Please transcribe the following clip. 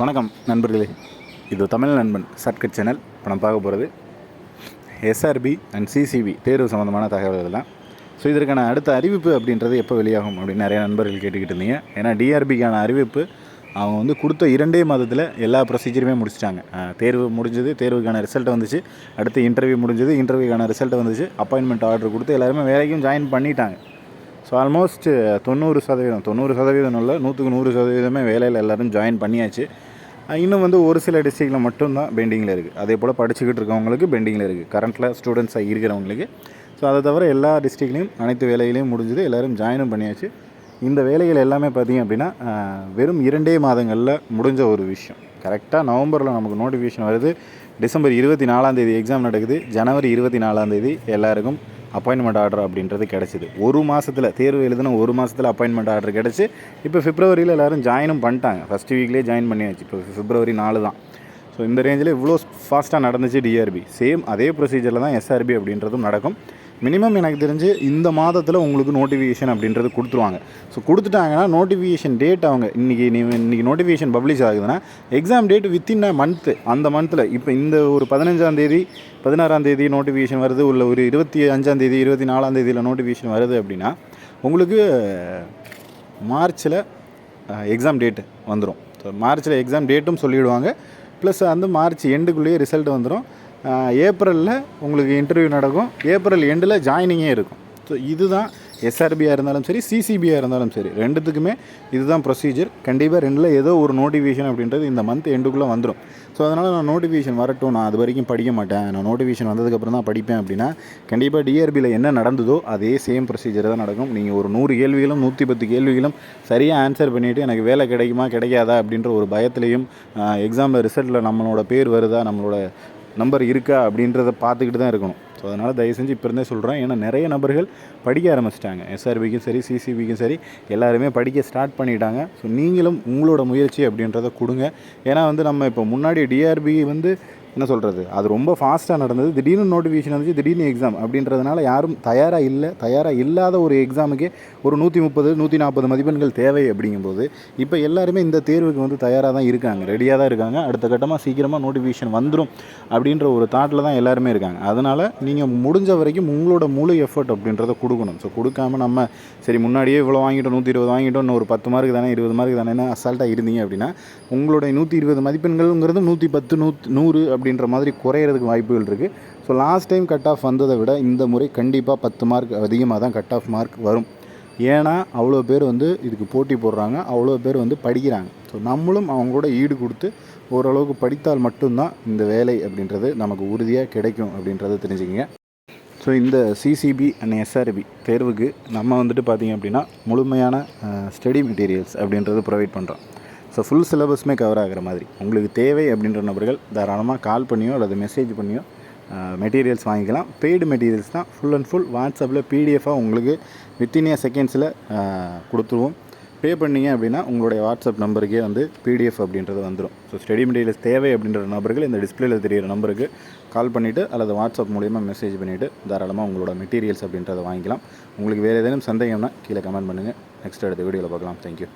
வணக்கம் நண்பர்களே. இது தமிழ் நண்பன் சர்க்கட் சேனல். இப்போ நம்ம பார்க்க போகிறது எஸ்ஆர்பி அண்ட் சிசிபி தேர்வு சம்மந்தமான தகவல்கள் தான் ஸோ இதற்கான அடுத்த அறிவிப்பு அப்படின்றது எப்போ வெளியாகும் அப்படின்னு நிறைய நண்பர்கள் கேட்டுக்கிட்டு இருந்தீங்க. ஏன்னா டிஆர்பிக்கான அறிவிப்பு அவங்க வந்து கொடுத்த இரண்டே மாதத்தில் எல்லா ப்ரொசீஜருமே முடிச்சிட்டாங்க. தேர்வு முடிஞ்சது தேர்வுக்கான ரிசல்ட் வந்துச்சு. அடுத்து இன்டர்வியூ முடிஞ்சது இன்டர்வியூக்கான ரிசல்ட் வந்துச்சு. அப்பாயின்மெண்ட் ஆர்டர் கொடுத்து எல்லாருமே வேலைக்கும் ஜாயின் பண்ணிட்டாங்க. ஸோ ஆல்மோஸ்ட் uh, தொண்ணூறு சதவீதம் தொண்ணூறு சதவீதம் இல்லை நூற்றுக்கு நூறு சதவீதமே வேலையில் எல்லோரும் ஜாயின் பண்ணியாச்சு. இன்னும் வந்து ஒரு சில டிஸ்ட்ரிக்டில் மட்டும்தான் பெண்டிங்கில் இருக்குது அதே போல் படிச்சுக்கிட்டு இருக்கவங்களுக்கு பெண்டிங்கில் இருக்குது கரண்ட்டில் ஸ்டூடெண்ட்ஸாக இருக்கிறவங்களுக்கு. ஸோ அதை தவிர எல்லா டிஸ்ட்ரிக்ட்லேயும் அனைத்து வேலைகளையும் முடிஞ்சது. எல்லோரும் ஜாயினும் பண்ணியாச்சு. இந்த வேலைகள் எல்லாமே பார்த்திங்க அப்படின்னா வெறும் இரண்டே மாதங்களில் முடிஞ்ச ஒரு விஷயம். கரெக்டாக நவம்பரில் நமக்கு நோட்டிஃபிகேஷன் வருது. டிசம்பர் இருபத்தி நாலாம் தேதி எக்ஸாம் நடக்குது. ஜனவரி இருபத்தி நாலாம் தேதி எல்லாருக்கும் அப்பாயின்மெண்ட் ஆர்டர் அப்படின்றது கிடச்சிது. ஒரு மாதத்தில் தேர்வு எழுதின ஒரு மாதத்தில் அப்பாயின்மெண்ட் ஆர்டர் கிடச்சி இப்போ பிப்ரவரியில் எல்லோரும் ஜாயினும் பண்ணிட்டாங்க. ஃபஸ்ட் வீக்லேயே ஜாயின் பண்ணியாச்சு. இப்போ பிப்ரவரி நாலு தான். ஸோ இந்த ரேஞ்சில் இவ்வளோ ஃபாஸ்ட்டாக நடந்துச்சு டிஆர்பி சேம் அதே ப்ரொசீஜரில் தான் எஸ்ஆர்பி அப்படின்றதும் நடக்கும். மினிமம் எனக்கு தெரிஞ்சு இந்த மாதத்தில் உங்களுக்கு நோட்டிஃபிகேஷன் அப்படின்றது கொடுத்துருவாங்க. ஸோ கொடுத்துட்டாங்கன்னா நோட்டிஃபிகேஷன் டேட் அவங்க இன்றைக்கி நீ இன்றைக்கி நோட்டிஃபிகேஷன் பப்ளிஷ் ஆகுதுன்னா exam date within a month அந்த மந்த்தில் இப்போ இந்த ஒரு பதினஞ்சாம் தேதி பதினாறாம் தேதி நோட்டிஃபிகேஷன் வருது உள்ள ஒரு இருபத்தி அஞ்சாம் தேதி இருபத்தி நாலாம் தேதியில் நோட்டிஃபிகேஷன் வருது அப்படின்னா உங்களுக்கு மார்ச்சில் எக்ஸாம் டேட்டு வந்துடும் ஸோ மார்ச்சில் எக்ஸாம் டேட்டும் சொல்லிவிடுவாங்க ப்ளஸ் வந்து மார்ச் எண்டுக்குள்ளேயே ரிசல்ட் வந்துடும் ஏப்ரலில் உங்களுக்கு இன்டர்வியூ நடக்கும். ஏப்ரல் எண்டில் ஜாயினிங்கே இருக்கும். ஸோ இதுதான் எஸ்ஆர்பியாக இருந்தாலும் சரி சிசிபியாக இருந்தாலும் சரி ரெண்டுத்துக்குமே இதுதான் ப்ரொசீஜர் கண்டிப்பாக ரெண்டில் ஏதோ ஒரு நோட்டிஃபிகேஷன் அப்படின்றது இந்த மந்த் எண்டுக்குள்ளே வந்துடும் ஸோ அதனால் நான் நோட்டிஃபிகேஷன் வரட்டும். நான் அது வரைக்கும் படிக்க மாட்டேன். நான் நோட்டிஃபிகேஷன் வந்ததுக்கப்புறம் தான் படிப்பேன் அப்படின்னா கண்டிப்பாக டிஆர்பியில் என்ன நடந்ததோ அதே சேம் ப்ரொசீஜர் தான் நடக்கும். நீங்கள் ஒரு நூறு கேள்விகளும் நூற்றி பத்து கேள்விகளும் சரியாக ஆன்சர் பண்ணிவிட்டு எனக்கு வேலை கிடைக்குமா கிடைக்காதா அப்படின்ற ஒரு பயத்துலையும் எக்ஸாமில் ரிசல்ட்டில் நம்மளோட பேர் வருதா நம்மளோட நம்பர் இருக்கா அப்படின்றத பார்த்துக்கிட்டு தான் இருக்கணும். ஸோ அதனால் தயவு செஞ்சு இப்போ இருந்தே சொல்கிறேன் ஏன்னா நிறைய நபர்கள் படிக்க ஆரம்பிச்சிட்டாங்க. எஸ்ஆர்பிக்கும் சரி சிசிபிக்கும் சரி எல்லாருமே படிக்க ஸ்டார்ட் பண்ணிட்டாங்க. ஸோ நீங்களும் உங்களோட முயற்சி அப்படின்றத கொடுங்க. ஏன்னா வந்து நம்ம இப்போ முன்னாடி டிஆர்பி வந்து என்ன சொல்கிறது அது ரொம்ப ஃபாஸ்ட்டாக நடந்தது. திடீர்னு நோட்டிஃபிகேஷன் வந்துச்சு திடீர்னு எக்ஸாம் அப்படின்றதுனால யாரும் தயாராக இல்லை தயாராக இல்லாத ஒரு எக்ஸாமுக்கே ஒரு நூற்றி முப்பது நூற்றி நாற்பது மதிப்பெண்கள் தேவை அப்படிங்கும்போது இப்போ எல்லாருமே இந்த தேர்வுக்கு வந்து தயாராக தான் இருக்காங்க. ரெடியாக தான் இருக்காங்க. அடுத்த கட்டமாக சீக்கிரமாக நோட்டிஃபிகேஷன் வந்துடும் அப்படின்ற ஒரு தாட்டில் தான் எல்லாருமே இருக்காங்க. அதனால் நீங்கள் முடிஞ்ச வரைக்கும் உங்களோட முழு எஃபர்ட் அப்படின்றத கொடுக்கணும். ஸோ கொடுக்காம நம்ம சரி முன்னாடியே இவ்வளோ வாங்கிட்டோம் நூற்றி இருபது வாங்கிட்டோம் இன்னும் ஒரு பத்து மார்க் தானே இருபது மார்க் தானே அசால்ட்டாக இருந்தீங்க அப்படின்னா உங்களுடைய நூற்றி இருபது மதிப்பெண்கள்ங்கிறது நூற்றி பத்து நூத் நூறு அப்படி அப்படின்ற மாதிரி குறையிறதுக்கு வாய்ப்புகள் இருக்குது so last time cut off வந்ததை விட இந்த முறை கண்டிப்பாக பத்து மார்க் அதிகமாக தான் கட் ஆஃப் மார்க் வரும். ஏன்னா அவ்வளோ பேர் வந்து இதுக்கு போட்டி போடுறாங்க. அவ்வளோ பேர் வந்து படிக்கிறாங்க. ஸோ நம்மளும் அவங்களோட ஈடு கொடுத்து ஓரளவுக்கு படித்தால் மட்டும்தான் இந்த வேலை அப்படின்றது நமக்கு உறுதியாக கிடைக்கும் அப்படின்றத தெரிஞ்சுக்கங்க. ஸோ இந்த சிசிபி அண்ட் எஸ்ஆர்பி தேர்வுக்கு நம்ம வந்துட்டு பார்த்திங்க அப்படின்னா முழுமையான ஸ்டடி மெட்டீரியல்ஸ் அப்படின்றது ப்ரொவைட் பண்ணுறோம் ஸோ ஃபுல் சிலபஸுமே கவர் ஆகிற மாதிரி. உங்களுக்கு தேவை அப்படின்ற நபர்கள் தாராளமாக கால் பண்ணியோ அல்லது மெசேஜ் பண்ணியோ மெட்டீரியல்ஸ் வாங்கிக்கலாம். பெய்டு மெட்டீரியல்ஸ் தான் ஃபுல் அண்ட் ஃபுல் வாட்ஸ்அப்பில் பிடிஎஃபாக உங்களுக்கு வித்தின் ஏ செகண்ட்ஸில் கொடுத்துருவோம். பே பண்ணீங்க அப்படின்னா உங்களுடைய வாட்ஸ்அப் நம்பருக்கே வந்து பிடிஎஃப் அப்படின்றது வந்துடும் ஸோ ஸ்டடி மெட்டீரியல்ஸ் தேவை அப்படின்ற நபர்கள் இந்த டிஸ்பிளேயில் தெரியிற நம்பருக்கு கால் பண்ணிவிட்டு அல்லது வாட்ஸ்அப் மூலியமாக மெசேஜ் பண்ணிவிட்டு தாராளமாக உங்களோட மெட்டீரியல்ஸ் அப்படின்றத வாங்கிக்கலாம். உங்களுக்கு வேறு ஏதேனும் சந்தேகம்னா கீழே கமெண்ட் பண்ணுங்கள் நெக்ஸ்ட் அடுத்த வீடியோவில் பார்க்கலாம். தேங்க்யூ